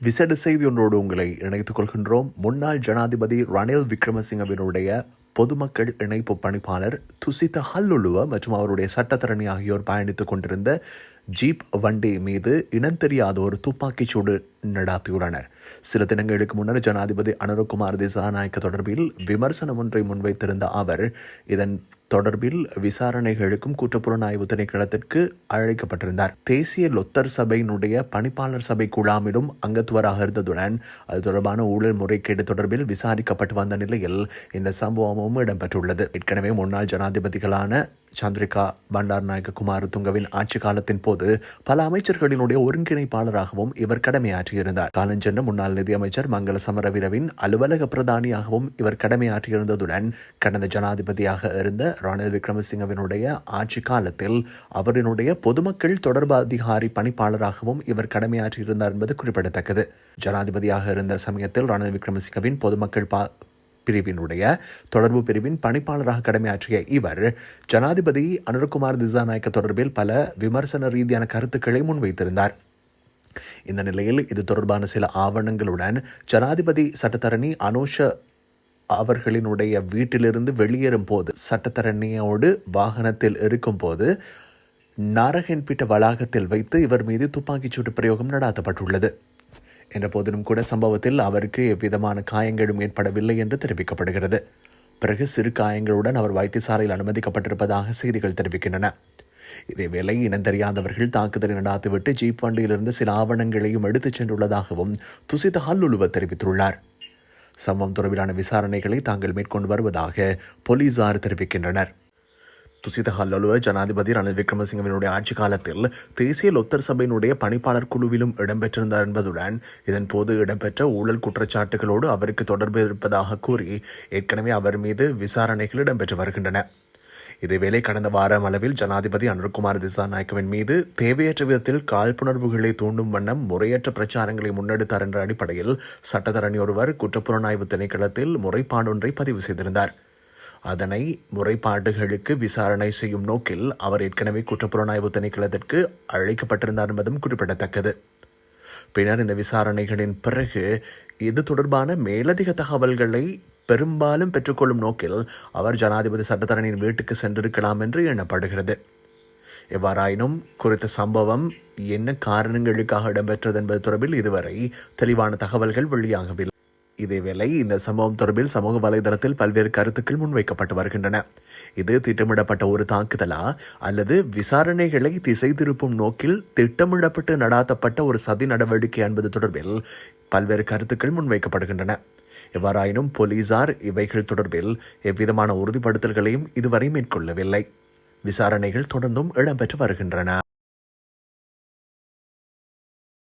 விசேட செய்தி ஒன்றோடு உங்களை இணைத்துக் கொள்கின்றோம். முன்னாள் ஜனாதிபதி ரணில் விக்ரமசிங்கவினுடைய பொதுமக்கள் இணைப்பு பணிப்பாளர் துசித ஹல்லுலுவ மற்றும் அவருடைய சட்டத்தரணி ஆகியோர் பயணித்துக் கொண்டிருந்த ஜீப் வண்டி மீது இனம் தெரியாத ஒரு துப்பாக்கிச் சூடு நடாத்தியுள்ளனர். சில தினங்களுக்கு முன்னர் ஜனாதிபதி அனுரகுமார் திசாநாயக்க தொடர்பில் விமர்சனம் ஒன்றை முன்வைத்திருந்த அவர் இதன் தொடர்பில் விசாரணைகளுக்கும் குற்றப்புலனாய்வு திணைக்களத்திற்கு அழைக்கப்பட்டிருந்தார். தேசிய லொத்தர் சபையினுடைய பணிப்பாளர் சபை குழாமிலும் அங்கத்துவராக இருந்ததுடன் அது தொடர்பான ஊழல் முறைகேடு தொடர்பில் விசாரிக்கப்பட்டு வந்த நிலையில் இந்த சம்பவமும் இடம்பெற்றுள்ளது. ஏற்கனவே முன்னாள் ஜனாதிபதிகளான சந்திரிகா பண்டார் நாயக்க குமார் துங்கவின் ஆட்சி காலத்தின் போது பல அமைச்சர்களினுடைய ஒருங்கிணைப்பாளராகவும் இவர் கடமையாற்றியிருந்தார். காலஞ்சென்ற முன்னாள் நிதியமைச்சர் மங்கள சமரவீரவின் அலுவலக பிரதானியாகவும் இவர் கடமையாற்றியிருந்ததுடன் கடந்த ஜனாதிபதியாக இருந்த ரணில் விக்ரமசிங்கவினுடைய ஆட்சி காலத்தில் அவரினுடைய பொதுமக்கள் தொடர்பு அதிகாரி பணிப்பாளராகவும் இவர் கடமையாற்றியிருந்தார் என்பது குறிப்பிடத்தக்கது. ஜனாதிபதியாக இருந்த சமயத்தில் ரணில் விக்ரமசிங்கவின் பொதுமக்கள் பிரிவினுடைய தொடர்பு பிரிவின் பணிப்பாளராக கடமையாற்றிய இவர் ஜனாதிபதி அனுரகுமார் திசாநாயக்க தொடர்பில் பல விமர்சன ரீதியான கருத்துக்களை முன்வைத்திருந்தார். இந்த நிலையில் இது தொடர்பான சில ஆவணங்களுடன் ஜனாதிபதி சட்டத்தரணி அனோஷ அவர்களினுடைய வீட்டிலிருந்து வெளியேறும் போது சட்டத்தரணியோடு வாகனத்தில் இருக்கும்போது நாரகன்பீட்ட வளாகத்தில் வைத்து இவர் மீது துப்பாக்கிச்சூட்டு பிரயோகம் நடாத்தப்பட்டுள்ளது. என்ற போதிலும் கூட சம்பவத்தில் அவருக்கு எவ்விதமான காயங்களும் ஏற்படவில்லை என்று தெரிவிக்கப்படுகிறது. பிறகு சிறு காயங்களுடன் அவர் வைத்தியசாலையில் அனுமதிக்கப்பட்டிருப்பதாக செய்திகள் தெரிவிக்கின்றன. இதேவேளை இனம் தெரியாதவர்கள் தாக்குதலை நடாத்திவிட்டு ஜீப் வண்டியிலிருந்து சில ஆவணங்களையும் எடுத்துச் சென்றுள்ளதாகவும் துசித ஹல்லுலுவ தெரிவித்துள்ளார். சம்பவம் தொடர்பிலான விசாரணைகளை தாங்கள் மேற்கொண்டு வருவதாக போலீசார் தெரிவிக்கின்றனர். துசித ஹல்லலுவ ஜனாதிபதி ரணில் விக்ரமசிங்கவினுடைய ஆட்சி காலத்தில் தேசிய லொத்தர் சபையினுடைய பணிப்பாளர் குழுவிலும் இடம்பெற்றிருந்தார் என்பதுடன் இதன் போது இடம்பெற்ற ஊழல் குற்றச்சாட்டுகளோடு அவருக்கு தொடர்பு இருப்பதாக கூறி ஏற்கனவே அவர் மீது விசாரணைகள் இடம்பெற்று வருகின்றன. இதேவேளை கடந்த வாரம் அளவில் ஜனாதிபதி அனுர்குமார் திசாநாயக்கவின் மீது தேவையற்ற விதத்தில் காழ்ப்புணர்வுகளை தூண்டும் வண்ணம் முறையற்ற பிரச்சாரங்களை முன்னெடுத்தார் என்ற அடிப்படையில் சட்டத்தரணி ஒருவர் குற்றப்புலனாய்வு திணைக்களத்தில் முறைப்பாடொன்றை பதிவு செய்திருந்தார். அதனை முறைப்பாடுகளுக்கு விசாரணை செய்யும் நோக்கில் அவர் ஏற்கனவே குற்றப்புலனாய்வு திணைக்களத்திற்கு அழைக்கப்பட்டிருந்தார் என்பதும் குறிப்பிடத்தக்கது. பின்னர் இந்த விசாரணைகளின் பிறகு இது தொடர்பான மேலதிக தகவல்களை பெரும்பாலும் பெற்றுக்கொள்ளும் நோக்கில் அவர் ஜனாதிபதி சட்டத்தரணியின் வீட்டுக்கு சென்றிருக்கலாம் என்று எண்ணப்படுகிறது. எவ்வாறாயினும் குறித்த சம்பவம் என்ன காரணங்களுக்காக இடம்பெற்றது என்பது தொடர்பில் இதுவரை தெளிவான தகவல்கள் வெளியாகவில்லை. இதேவேளை இந்த சம்பவம் தொடர்பில் சமூக வலைதளத்தில் பல்வேறு கருத்துக்கள் முன்வைக்கப்பட்டு வருகின்றன. இது திட்டமிடப்பட்ட ஒரு தாக்குதலா அல்லது விசாரணைகளை திசை திருப்பும் நோக்கில் திட்டமிடப்பட்டு நடாத்தப்பட்ட ஒரு சதி நடவடிக்கை என்பது தொடர்பில் பல்வேறு கருத்துக்கள் முன்வைக்கப்படுகின்றன. எவ்வாறாயினும் போலீசார் இவைகள் தொடர்பில் எவ்விதமான உறுதிப்படுத்தல்களையும் இதுவரை மேற்கொள்ளவில்லை. விசாரணைகள் தொடர்ந்தும் இடம்பெற்று வருகின்றன.